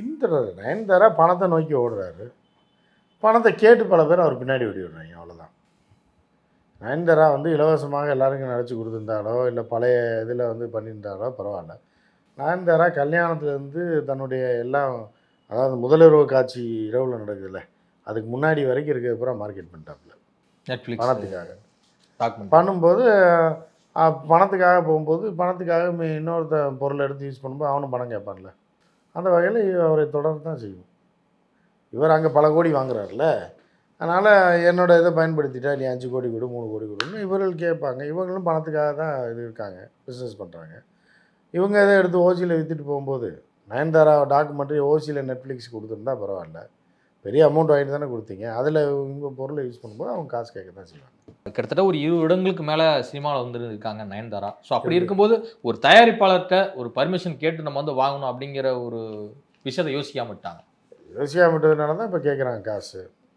பின்தொடர் நயன்தாரா பணத்தை நோக்கி ஓடுறாரு. பணத்தை கேட்டு பல பேர் அவர் பின்னாடி ஓடி விடுறாங்க அவ்வளோதான் நயன்தாரா வந்து இலவசமாக எல்லாருக்கும் நடிச்சு கொடுத்துருந்தாலோ இல்லை பழைய இதில் வந்து பண்ணியிருந்தாலோ பரவாயில்ல. நயன்தாரா கல்யாணத்துலேருந்து தன்னுடைய எல்லாம் அதாவது முதலுறவு காட்சி இரவில் நடக்குதுல்ல அதுக்கு முன்னாடி வரைக்கும் இருக்கிறது பூரா மார்க்கெட் பண்ணிட்டாப்புல. நெட்ஃப்ளிக்ஸ் பணத்துக்காக. பண்ணும்போது பணத்துக்காக போகும்போது பணத்துக்காக இன்னொருத்த பொருளை எடுத்து யூஸ் பண்ணும்போது அவனும் பணம் கேட்பான்ல. அந்த வகையில் அவரை தொடர்ந்து தான் செய்வோம். இவர் அங்கே பல கோடி வாங்குறாருல்ல. அதனால் என்னோட இதை பயன்படுத்திட்டா நீ அஞ்சு கோடி கொடு மூணு கோடி கொடுன்னு இவர்கள் கேட்பாங்க. இவங்களும் பணத்துக்காக தான் இது இருக்காங்க பிஸ்னஸ் பண்ணுறாங்க இவங்க இதை எடுத்து ஓசியில் விற்றுட்டு போகும்போது நயன்தாரா டாக்குமெண்ட்ரி ஓசியில் நெட்ஃப்ளிக்ஸ் கொடுத்துருந்தா பரவாயில்ல. பெரிய அமௌண்ட் வாங்கிட்டு தானே கொடுத்தீங்க. அதில் உங்கள் பொருளை யூஸ் பண்ணும்போது அவங்க காசு கேட்க தான் செய்வாங்க. கிட்டத்தட்ட ஒரு இரு இடங்களுக்கு மேல சினிமாவில் வந்து இருக்காங்க நயன்தாரா. ஸோ அப்படி இருக்கும்போது ஒரு தயாரிப்பாளர்கிட்ட ஒரு பர்மிஷன் கேட்டு நம்ம வந்து வாங்கணும் அப்படிங்கிற ஒரு விஷயத்தை யோசிக்காம விட்டாங்க. யோசிக்காம விட்டதுனால தான் இப்போ கேட்குறாங்க காசு.